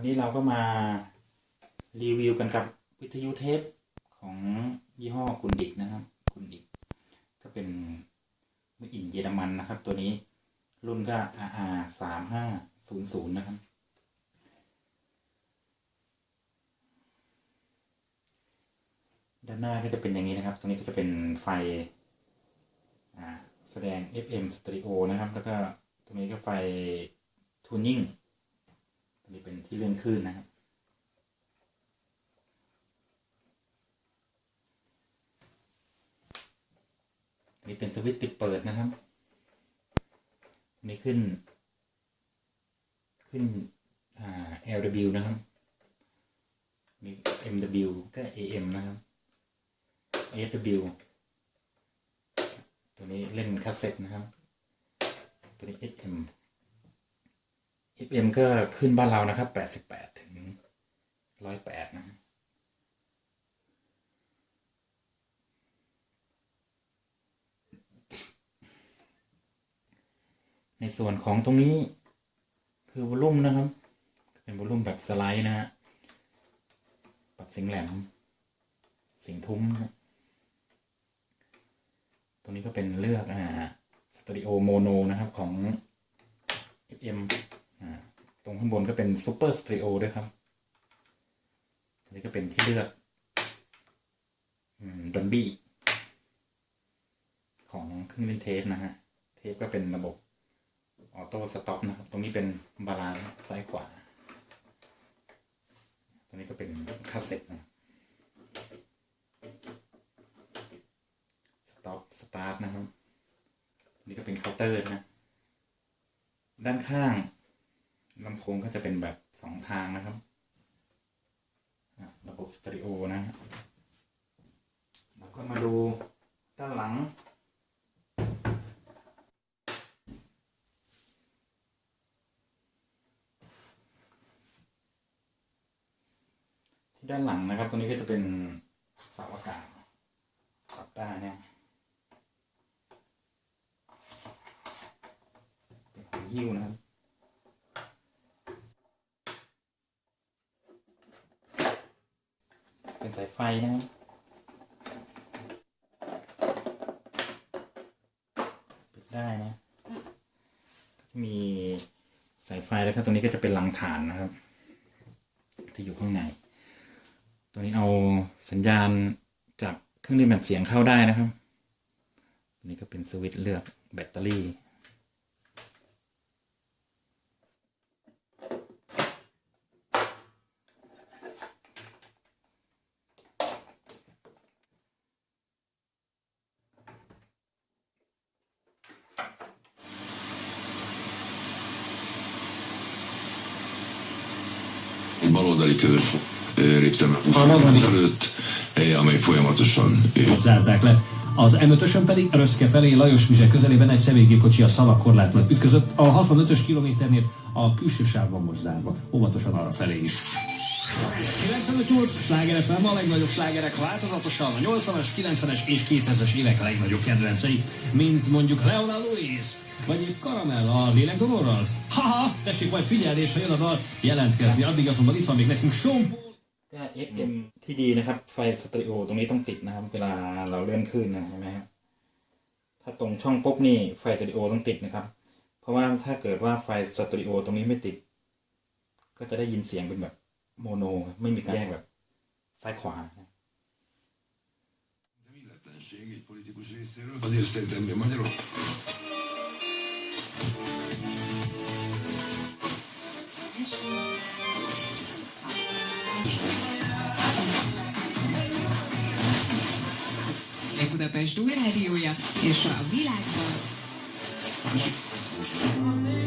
วันนี้เราก็มารีวิวกันกับวิทยุเทปของยี่ห้อกุนดิกนะครับกุนดิกก็เป็นมืออินเยอรมันนะครับ ตัวนี้รุ่นก็ RR สามห้าศูนย์ศูนย์นะครับ ด้านหน้าก็จะเป็นอย่างนี้นะครับ ตรงนี้ก็จะเป็นไฟแสดง FM สตริโอนะครับ แล้วก็ตรงนี้ก็ไฟทูนิ่ง นี้เป็นที่เลื่อนคลื่นนะครับนนี้เป็นสวิตช์ปิดเปิดนะครับนนี้ขึ้น ขึ้นอ่า LW นะครับ มี MW ก็ AM นะครับ SW ตัวนี้เล่นคาสเซ็ตนะครับ ตัวนี้ FM FM ก็ขึ้นบ้านเรานะครับ88ถึง108นะในส่วนของตรงนี้คือวอลลุ่มนะครับ เป็นวอลลุ่มแบบสไลด์นะฮะปรับเสียงแหลมเสียงทุ้มนะตรงนี้ก็เป็นเลือกอ่าสตูดิโอโมโนนะครับของ FM อ่าต รงข้างบนก็เป็นซูเปอร์สตูดิโอด้วยครับตรงนี้ก็เป็นที่เลือกดอนบี้ของเครื่องเล่นเทปนะฮะ เทปก็เป็นระบบออโต้สต็อปนะครับ ตรงนี้เป็นบาลานซ์ซ้ายขวา ตรงนี้ก็เป็นคาสเซ็ตนะสต็อปสตาร์ทนะครับ นี่ก็เป็นเคาน์เตอร์นะ ด้านข้าง ลำโพงก็จะเป็นแบบสองทางนะครับ ระบบสเตอริโอนะฮะแล้วก็มาดูด้านหลัง ที่ด้านหลังนะครับตรงนี้ก็จะเป็นเสาอากาศปรับได้เนี่ยเป็นหัวหิ้วนะครับ เป็นสายไฟนะครับปิดได้นะมีสายไฟแล้วครับตรงนี้ก็จะเป็นรังฐานนะครับที่อยู่ข้างในตัวนี้เอาสัญญาณจากเครื่องเล่นแบบเสียงเข้าได้นะครับตัวนี้ก็เป็นสวิตช์เลือกแบตเตอรี่ baloldali kör lépte meg előtt, amely folyamatosan zárták le. Az M5-ösön pedig Röszke felé Lajos Mizse közelében egy személygépkocsi a szalagkorlátnak ütközött. A 65-ös kilométernél a külső sáv van most zárva. Óvatosan arra felé is. 95 sláger FM, a legnagyobb slágerek változatosan, a 80-as, 90-es és 2000-es évek legnagyobb kedvencei, mint mondjuk Leona Lewis, vagy épp Karamell a lélekdonorral. Haha, tessék majd figyelni, és ha jön a dal, jelentkezni. Addig azonban itt van még nekünk Sean Paul. ก็ FM ที่ดีนะครับ ไฟสตอริโอตรงนี้ต้องติดนะครับ เวลาเราเลื่อนขึ้นนะเห็นไหมครับถ้าตรงช่องปุ๊บนี่ไฟสตอริโอต้องติดนะครับ เพราะว่าถ้าเกิดว่าไฟสตอริโอตรงนี้ไม่ติด ก็จะได้ยินเสียงเป็นแบบ โมโนครับไม่มีการแยกแบบซ้ายขวา Nem illetlenség egy politikus részéről. Azért szerintem mi magyarok Budapest új rádiója, és a világban Azért